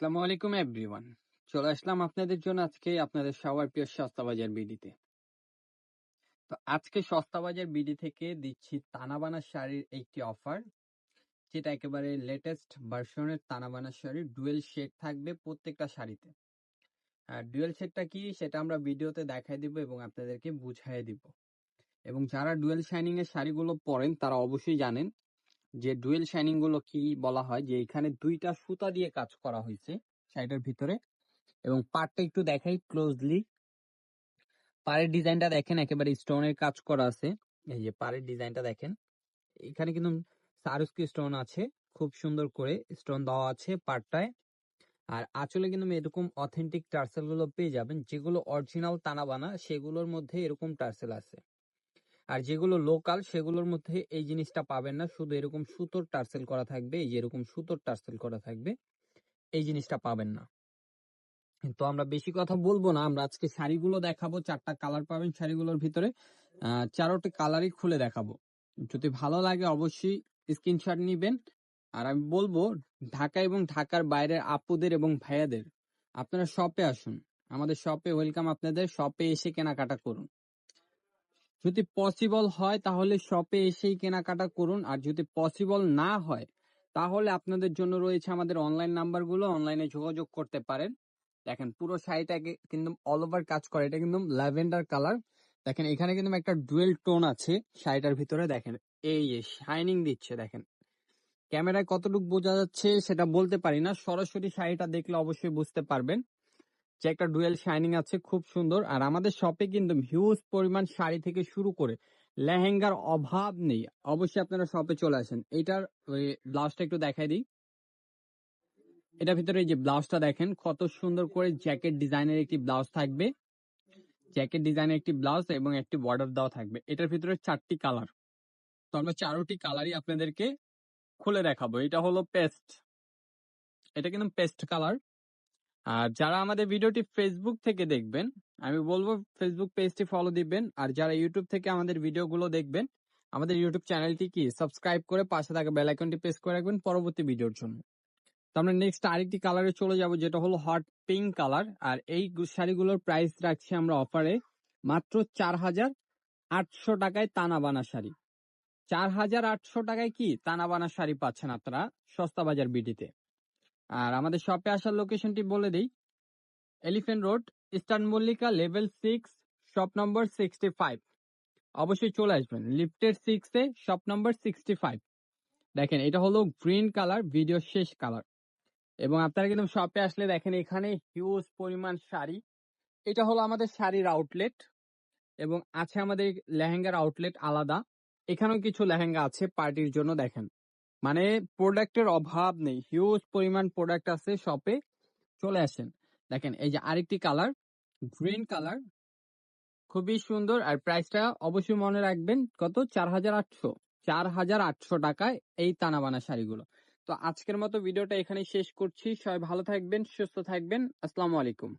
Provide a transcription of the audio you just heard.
আসসালামু আলাইকুম এভরিওয়ান চলে আসলাম আপনাদের জন্য আজকে আপনাদের সবার প্রিয় সস্তা বাজার বিডিতে। তো আজকে সস্তা বাজার বিডি থেকে দিচ্ছি তানাবানা শাড়ির একটি অফার যেটা একেবারে লেটেস্ট ভার্সনের তানাবানা শাড়ির ডুয়েল শেড থাকবে প্রত্যেকটা শাড়িতে। আর ডুয়েল শেডটা কি সেটা আমরা ভিডিওতে দেখাই দিব এবং আপনাদেরকে বুঝাই দিব। এবং যারা ডুয়েল শাইনিং এর শাড়িগুলো পরেন তারা অবশ্যই জানেন যে ডুয়েল শাইনিংগুলো কি বলা হয়? যে এখানে দুইটা সুতা দিয়ে কাজ করা হয়েছে শাড়িটার ভিতরে এবং পাড়টা একটু দেখাই ক্লোজলি পাড়ের ডিজাইনটা দেখেন, একেবারে স্টোনের কাজ করা আছে। এই যে পাড়ের ডিজাইনটা দেখেন, এখানে কিন্তু সারুস্কি স্টোন আছে, খুব সুন্দর করে স্টোন দেওয়া আছে পাড়টায়। আর আঁচলে কিন্তু এরকম অথেন্টিক টার্সেলগুলো পেয়ে যাবেন, যেগুলো অরিজিনাল তানাবানা, সেগুলোর মধ্যে এরকম টার্সেল আছে। আর যেগুলো লোকাল সেগুলোর মধ্যে এই জিনিসটা পাবেন না। শুধু এরকম সুতোর টার্সেল করা থাকবে, এই যে এরকম সুতোর টার্সেল করা থাকবে, এই জিনিসটা পাবেন না। তো আমরা বেশি কথা বলব না, আমরা আজকে শাড়িগুলো দেখাবো, চারটা কালার পাবেন শাড়িগুলোর ভিতরে। চারোটি কালারই খুলে দেখাবো। যদি ভালো লাগে অবশ্যই স্ক্রিনশট নিবেন। আর আমি বলব, ঢাকা এবং ঢাকার বাইরের আপুদের এবং ভাইয়াদের, আপনারা শপে আসুন। আমাদের শপে ওয়েলকাম আপনাদের শপে এসে কেনাকাটা করুন। যদি পসিবল হয়, তাহলে শপে এসেই কেনাকাটা করুন। আর যদি পসিবল না হয়, তাহলে আপনাদের জন্য রয়েছে আমাদের অনলাইন নাম্বারগুলো অনলাইনে যোগাযোগ করতে পারেন। দেখেন, পুরো শাড়িটাকে কিন্তু অল ওভার কাজ করে। এটা কিন্তু ল্যাভেন্ডার কালার। দেখেন, এখানে কিন্তু একটা ডুয়েল টোন আছে শাড়িটার ভিতরে। দেখেন, এই শাইনিং দিচ্ছে, দেখেন। ক্যামেরায় কতটুকু বোঝা যাচ্ছে সেটা বলতে পারি না। সরাসরি শাড়িটা দেখলে অবশ্যই বুঝতে পারবেন। যে একটা ডুয়েল শাইনিং আছে খুব সুন্দর। আর আমাদের শপে কিন্তু হিউজ পরিমাণ শাড়ি থেকে শুরু করে লেহেঙ্গার অভাব নেই। অবশ্যই আপনারা শপে চলে আসেন। এটার ওই ব্লাউজটা একটু দেখাই দিই। এটার ভিতরে এই যে ব্লাউজটা দেখেন, কত সুন্দর করে জ্যাকেট ডিজাইনের একটি ব্লাউজ থাকবে। জ্যাকেট ডিজাইনের একটি ব্লাউজ এবং একটি বর্ডার দেওয়া থাকবে। এটার ভিতরে চারটি কালার। তো আমরা চারোটি কালারই আপনাদেরকে খুলে দেখাবো। এটা হলো পেস্ট। এটা কিন্তু পেস্ট কালার। আর যারা আমাদের ভিডিওটি ফেসবুক থেকে দেখবেন, আমি বলব ফেসবুক পেজটি ফলো দিবেন। আর যারা ইউটিউব থেকে আমাদের ভিডিওগুলো দেখবেন, আমাদের ইউটিউব চ্যানেলটি কি? সাবস্ক্রাইব করে পাশে থাকা বেল আইকনটি প্রেস করে রাখবেন পরবর্তী ভিডিওর জন্য। তো আমরা নেক্সট আরেকটি কালারে চলে যাব, যেটা হলো হট পিঙ্ক কালার আর এই শাড়িগুলোর প্রাইস রাখছি আমরা অফারে মাত্র চার হাজার আটশো টাকায় তানা বানা শাড়ি। চার হাজার আটশো টাকায় কি তানা বানা শাড়ি পাচ্ছেন আপনারা সস্তা বাজার বিডিতে আর আমাদের শপে আসার লোকেশনটি বলে দিই। Elephant Road Eastern Mallika level six shop number sixty five অবশ্যই চলে আসবেন। লিফটের সিক্সে শপ নম্বর সিক্সটি ফাইভ দেখেন, এটা হলো গ্রিন কালার ভিডিও শেষ কালার এবং আপনারা কিন্তু শপে আসলে দেখেন, এখানে হিউজ পরিমাণ শাড়ি। এটা হলো আমাদের শাড়ির আউটলেট এবং আছে আমাদের লেহেঙ্গার আউটলেট আলাদা। এখানেও কিছু লেহেঙ্গা আছে পার্টির জন্য দেখেন। মানে প্রোডাক্টের অভাব নেই। হিউজ পরিমাণ প্রোডাক্ট আছে শপে চলে আসেন। দেখেন, এই যে আরেকটি কালার গ্রিন কালার খুবই সুন্দর। আর প্রাইসটা অবশ্যই মনে রাখবেন, কত? চার হাজার আটশো। চার হাজার আটশো টাকায় এই তানাবানা শাড়িগুলো। তো আজকের মতো ভিডিওটা এখানে শেষ করছি। সবাই ভালো থাকবেন, সুস্থ থাকবেন। আসসালামু আলাইকুম।